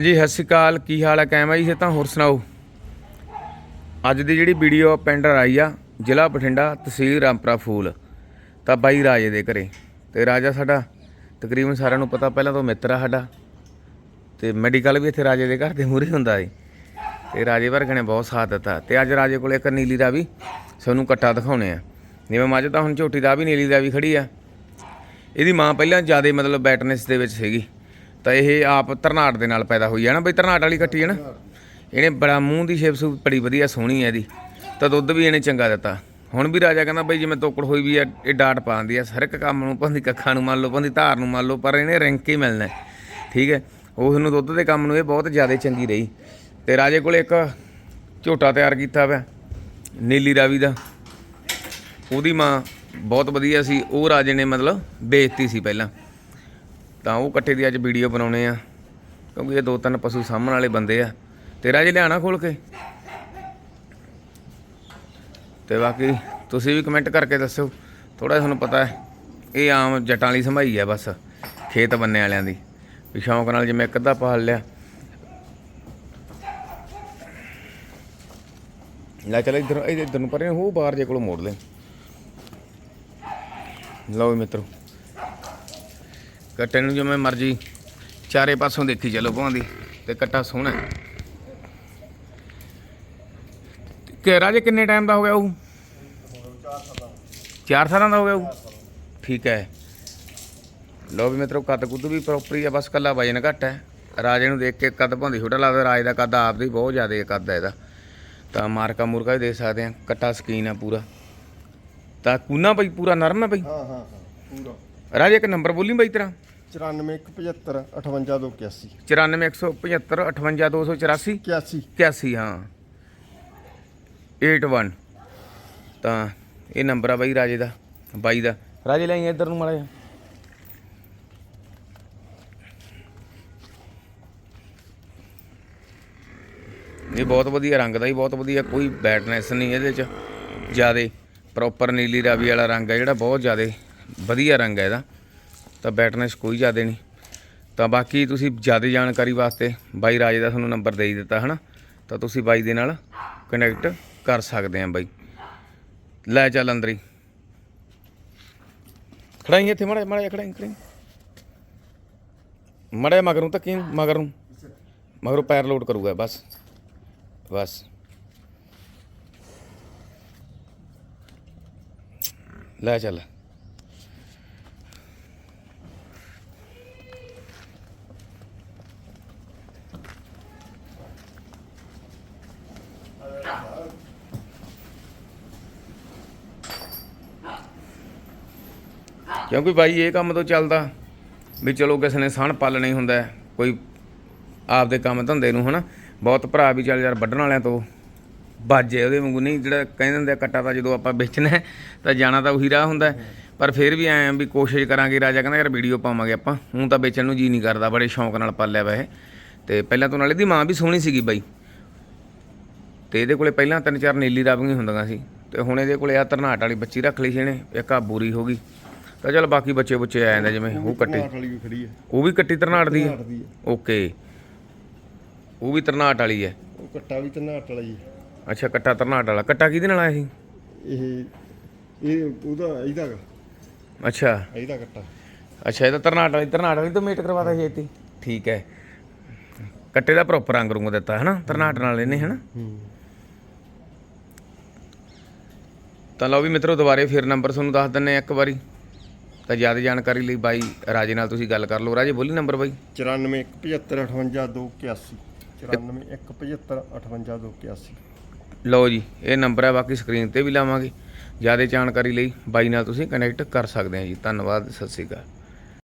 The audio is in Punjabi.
ਜੀ, ਸਤਿ ਸ਼੍ਰੀ ਅਕਾਲ। ਕੀ ਹਾਲ ਹੈ? ਕਾਇਮ ਆ ਜੀ? ਸੇ ਤਾਂ ਹੋਰ ਸੁਣਾਓ। ਅੱਜ ਦੀ ਜਿਹੜੀ ਵੀਡੀਓ ਪਿੰਡ ਆਈ ਆ, ਜ਼ਿਲ੍ਹਾ ਬਠਿੰਡਾ, ਤਹਿਸੀਲ ਰਾਮਪੁਰਾ ਫੂਲ। ਤਾਂ ਬਾਈ ਰਾਜੇ ਦੇ ਘਰੇ। ਤੇ ਰਾਜਾ ਸਾਡਾ, ਤਕਰੀਬਨ ਸਾਰਿਆਂ ਨੂੰ ਪਤਾ, ਪਹਿਲਾਂ ਤੋਂ ਮਿੱਤਰ ਆ ਸਾਡਾ। ਤੇ ਮੈਡੀਕਲ ਵੀ ਇੱਥੇ ਰਾਜੇ ਦੇ ਘਰ ਦੇ ਮੂਹਰੇ ਹੁੰਦਾ ਏ। ਤੇ ਰਾਜੇ ਵਰਗੇ ਨੇ ਬਹੁਤ ਸਾਥ ਦਿੱਤਾ। ਤੇ ਅੱਜ ਰਾਜੇ ਕੋਲ ਇੱਕ ਨੀਲੀ ਦਾ ਵੀ ਸਾਨੂੰ ਕੱਟਾ ਦਿਖਾਉਣੇ ਆ। ਜਿਵੇਂ ਮੱਝ ਤਾਂ ਹੁਣ ਝੋਟੀ ਦਾ ਵੀ ਨੀਲੀ ਦਾ ਵੀ ਖੜੀ ਆ। ਇਹਦੀ ਮਾਂ ਪਹਿਲਾਂ ਜ਼ਿਆਦਾ ਮਤਲਬ ਬੈਟਨੈਸ ਦੇ ਵਿੱਚ ਸੀਗੀ। ਤਾਂ ਇਹ ਆਪ ਧਰਨਾਟ ਦੇ ਨਾਲ ਪੈਦਾ ਹੋਈ ਹੈ ਨਾ ਬਈ, ਧਰਨਾਟ ਵਾਲੀ ਕੱਟੀ ਹੈ ਨਾ। ਇਹਨੇ ਬੜਾ ਮੂੰਹ ਦੀ ਸ਼ੇਪ ਸੂ ਬੜੀ ਵਧੀਆ ਸੋਹਣੀ ਹੈ ਇਹਦੀ। ਤਾਂ ਦੁੱਧ ਵੀ ਇਹਨੇ ਚੰਗਾ ਦਿੱਤਾ। ਹੁਣ ਵੀ ਰਾਜਾ ਕਹਿੰਦਾ ਬਈ, ਜਿਵੇਂ ਤੋਕੜ ਹੋਈ ਵੀ ਆ, ਇਹ ਡਾਟ ਪਾਉਂਦੀ ਆ। ਹਰ ਇੱਕ ਕੰਮ ਨੂੰ ਪੰਦੀ ਕੱਖਾਂ ਨੂੰ ਮੰਨ ਲਓ ਪੰਦੀ ਧਾਰ ਨੂੰ ਮੰਨ ਲਓ, ਪਰ ਇਹਨੇ ਰਿੰਕ ਹੀ ਮਿਲਣਾ ਠੀਕ ਹੈ? ਉਸ ਨੂੰ ਦੁੱਧ ਦੇ ਕੰਮ ਨੂੰ ਇਹ ਬਹੁਤ ਜ਼ਿਆਦਾ ਚੰਗੀ ਰਹੀ। ਤੇ ਰਾਜੇ ਕੋਲ ਇੱਕ ਝੋਟਾ ਤਿਆਰ ਕੀਤਾ ਵਾ ਨੀਲੀ ਰਾਵੀ ਦਾ। ਉਹਦੀ ਮਾਂ ਬਹੁਤ ਵਧੀਆ ਸੀ। ਉਹ ਰਾਜੇ ਨੇ ਮਤਲਬ ਵੇਚਤੀ ਸੀ ਪਹਿਲਾਂ। ਤਾਂ ਉਹ ਇਕੱਠੇ ਦੀ ਅੱਜ ਵੀਡੀਓ ਬਣਾਉਣੇ ਆ। ਕਿਉਂਕਿ ਇਹ ਦੋ ਤਿੰਨ ਪਸ਼ੂ ਸਾਹਮਣ ਵਾਲੇ ਬੰਦੇ ਆ। ਤੇਰਾ ਜੇ ਲਿਆਣਾ ਖੋਲ ਕੇ? ਤੇ ਬਾਕੀ ਤੁਸੀਂ ਵੀ ਕਮੈਂਟ ਕਰਕੇ ਦੱਸੋ ਥੋੜਾ ਤੁਹਾਨੂੰ ਪਤਾ ਹੈ, ਇਹ ਆਮ ਜੱਟਾਂ ਵਾਲੀ ਸੰਭਾਈ ਆ ਬਸ, ਖੇਤ ਬੰਨੇ ਵਾਲਿਆਂ ਦੀ। ਵੀ ਸ਼ੌਂਕ ਨਾਲ ਜਿਵੇਂ ਇੱਕ ਅੱਧਾ ਪਾਲ ਲਿਆ। ਲੈ ਚੱਲ ਇੱਧਰ, ਇਹ ਇੱਧਰ ਨੂੰ ਪਰੇ ਹੋ ਬਾਹਰ ਜੇ ਕੋਲ ਮੋੜ ਲੈ। ਲਓ ਵੀ ਮਿੱਤਰੋ। ਕੱਟੇ ਨੂੰ ਜਿਵੇਂ ਮਰਜ਼ੀ। ਚਾਰੇ ਪਾਸੋਂ ਦੇਖੀ ਚਲੋ ਭਾਂਦੀ ਤੇ ਕੱਟਾ ਸੋਹਣਾ। ਕਿ ਰਾਜੇ ਕਿੰਨੇ ਟਾਈਮ ਦਾ ਹੋ ਗਿਆ ਉਹ? 4 ਸਾਲਾਂ ਦਾ ਹੋ ਗਿਆ ਉਹ? ਠੀਕ ਹੈ। ਲਓ ਵੀ ਮਿੱਤਰੋ, ਕੱਦ ਕੁੱਦ ਵੀ ਪ੍ਰੋਪਰ ਹੀ ਆ, ਬਸ ਕੱਲਾ ਵਜਨ ਘੱਟ ਹੈ। ਰਾਜੇ ਨੂੰ ਦੇਖ ਕੇ ਕੱਦ ਭਾਂਦੀ ਛੋਟਾ ਲੱਗਦਾ ਰਾਜ ਦਾ ਕੱਦ ਆਪਦਾ ਹੀ ਬਹੁਤ ਜ਼ਿਆਦਾ ਕੱਦ ਹੈ ਇਹਦਾ। ਤਾਂ ਮਾਰਕਾ ਮੁਰਕਾ ਵੀ ਦੇ ਸਕਦੇ ਆ ਕੱਟਾ ਸਕੀਨ ਆ ਪੂਰਾ। ਤਾਂ ਕੂਨਾ ਬਈ ਪੂਰਾ ਨਰਮ ਹੈ ਬਈ ਹਾਂ ਹਾਂ ਹਾਂ, ਪੂਰਾ। ਰਾਜੇ ਇੱਕ ਨੰਬਰ ਬੋਲੀ ਬਈ ਤੇਰਾ। 9475 58281 94175 58284 81 81 ਹਾਂ। 81 ਤਾਂ ਇਹ ਨੰਬਰ ਆ ਬਾਈ ਰਾਜੇ ਦਾ ਬਾਈ ਦਾ। ਰਾਜੇ ਲੈ ਇੱਧਰ ਨੂੰ ਮਾੜਾ ਜਿਹਾ। ਇਹ ਬਹੁਤ ਵਧੀਆ ਰੰਗ ਦਾ ਹੀ ਬਹੁਤ ਵਧੀਆ ਕੋਈ ਬੈਟਨੈਸ ਨਹੀਂ ਇਹਦੇ ਚ। ਜਿਆਦੇ ਪ੍ਰੋਪਰ ਨੀਲੀ ਰਾਵੀ ਵਾਲਾ ਰੰਗ ਹੈ ਜਿਹੜਾ ਬਹੁਤ ਜਿਆਦੇ ਵਧੀਆ ਰੰਗ ਹੈ ਇਹਦਾ। ਤਾਂ ਬੈਟਨੈਸ ਕੋਈ ਜ਼ਿਆਦਾ ਨਹੀਂ। ਤਾਂ ਬਾਕੀ ਤੁਸੀਂ ਜ਼ਿਆਦਾ ਜਾਣਕਾਰੀ ਵਾਸਤੇ ਬਾਈ ਰਾਜੇ ਦਾ ਤੁਹਾਨੂੰ ਨੰਬਰ ਦੇ ਹੀ ਦਿੱਤਾ, ਹਨਾ? ਤਾਂ ਤੁਸੀਂ ਬਾਈ ਦੇ ਨਾਲ ਕਨੈਕਟ ਕਰ ਸਕਦੇ ਆ ਬਾਈ। ਲੈ ਚੱਲ ਅੰਦਰ ਹੀ। ਖੜਾਈ ਇੱਥੇ, ਮੜਾ ਮੜਾ ਖੜਾਈ ਖੜਾਈ। ਮੜਾ ਮਗਰੋਂ ਤੱਕੀ ਮਗਰ। ਨੂੰ ਮਗਰੋਂ ਪੈਰ ਲੋਡ ਕਰੂਗਾ, ਬਸ। ਬਸ। ਲੈ ਚੱਲ। ਕਿਉਂਕਿ ਬਾਈ, ਇਹ ਕੰਮ ਤੋਂ ਚੱਲਦਾ ਵੀ ਚਲੋ ਕਿਸੇ ਨੇ ਸਣ ਪਾਲਣਾ ਹੀ ਹੁੰਦਾ, ਕੋਈ ਆਪਦੇ ਕੰਮ ਧੰਦੇ ਨੂੰ, ਹਨਾ? ਬਹੁਤ ਭਰਾ ਵੀ ਚੱਲ ਯਾਰ ਵੱਢਣ ਵਾਲਿਆਂ ਤੋਂ ਬਾਜੇ ਉਹਦੇ ਵਾਂਗੂ। ਨਹੀਂ, ਜਿਹੜਾ ਕਹਿੰਦੇ ਹੁੰਦੇ ਕੱਟਾ ਤਾਂ ਜਦੋਂ ਆਪਾਂ ਵੇਚਣਾ, ਤਾਂ ਜਾਣਾ ਤਾਂ ਉਹੀ ਰਾਹ ਹੁੰਦਾ। ਪਰ ਫਿਰ ਵੀ ਐਂ ਆ ਵੀ ਕੋਸ਼ਿਸ਼ ਕਰਾਂਗੇ, ਰਾਜਾ ਕਹਿੰਦਾ, ਯਾਰ ਵੀਡੀਓ ਪਾਵਾਂਗੇ ਆਪਾਂ। ਹੁਣ ਤਾਂ ਵੇਚਣ ਨੂੰ ਜੀ ਨਹੀਂ ਕਰਦਾ, ਬੜੇ ਸ਼ੌਂਕ ਨਾਲ ਪਾਲਿਆ ਵੈਸੇ ਇਹ। ਤੇ ਪਹਿਲਾਂ ਤੋਂ ਨਾਲ ਦੀ ਮਾਂ ਵੀ ਸੋਹਣੀ ਸੀਗੀ ਬਾਈ। ਤੇ ਇਹਦੇ ਕੋਲੇ ਪਹਿਲਾਂ ਤਿੰਨ ਚਾਰ ਨੀਲੀ ਰਾਵੀਆਂ ਹੁੰਦੀਆਂ ਸੀ ਤੇ ਹੁਣ ਇਹਦੇ ਕੋਲੇ ਆ ਧਰਨਾਟ ਵਾਲੀ ਬੱਚੀ ਰੱਖ ਲਈ ਸੀ ਇਹਨੇ ਇੱਕ ਆ ਬੂਰੀ ਹੋ ਗਈ। ਤਾਂ ਚਲ ਬਾਕੀ ਬੱਚੇ ਬੁੱਚੇ ਆ ਜਾਂਦੇ ਜਿਵੇਂ ਉਹ ਕੱਟੇ। ਉਹ ਵੀ ਕੱਟੀ ਧਰਨਾਟ ਦੀ ਹੈ? ਓਕੇ। ਉਹ ਵੀ ਧਰਨਾਟ ਵਾਲੀ ਹੈ? ਉਹ ਕੱਟਾ ਵੀ ਤੇ ਨਾਟ ਵਾਲਾ ਜੀ। ਅੱਛਾ ਕੱਟਾ ਧਰਨਾਟ ਵਾਲਾ। ਕੱਟਾ ਕਿਹਦੇ ਨਾਲ ਆਇਆ ਸੀ? ਇਹ ਇਹ ਉਹਦਾ ਇਹਦਾ ਅੱਛਾ। ਇਹਦਾ ਕੱਟਾ। ਅੱਛਾ ਇਹ ਤਾਂ ਧਰਨਾਟ ਵਾਲੀ ਧਰਨਾਟ ਵਾਲੀ ਤੋਂ ਮੇਟ ਕਰਵਾਤਾ ਸੀ ਇੱਥੇ ਠੀਕ ਹੈ। ਕੱਟੇ ਦਾ ਪ੍ਰੋਪਰ ਰੰਗ ਰੁੰਗ ਦਿੱਤਾ ਹੈ ਨਾ ਧਰਨਾਟ ਨਾਲ ਇਹਨੇ ਹੈ ਨਾ ਹੂੰ। ਤਾਂ ਲਓ ਵੀ ਮਿੱਤਰੋ ਦੁਬਾਰੇ ਫਿਰ ਨੰਬਰ ਤੁਹਾਨੂੰ ਦੱਸ ਦਿੰਨੇ ਆ ਇੱਕ ਵਾਰੀ। ਤਾਂ ਜ਼ਿਆਦਾ ਜਾਣਕਾਰੀ ਲਈ ਬਾਈ ਰਾਜੇ ਨਾਲ ਤੁਸੀਂ ਗੱਲ ਕਰ ਲਓ। ਰਾਜੇ ਬੋਲੀ ਨੰਬਰ ਬਾਈ। 9475 58281 9475 58281 ਲਓ ਜੀ ਇਹ ਨੰਬਰ ਹੈ ਬਾਕੀ ਸਕਰੀਨ ਤੇ ਵੀ ਲਾਵਾਂਗੇ। ਜ਼ਿਆਦਾ ਜਾਣਕਾਰੀ ਲਈ ਬਾਈ ਨਾਲ ਤੁਸੀਂ ਕਨੈਕਟ ਕਰ ਸਕਦੇ ਆ ਜੀ। ਧੰਨਵਾਦ ਸਤਿ ਸ਼੍ਰੀ ਅਕਾਲ।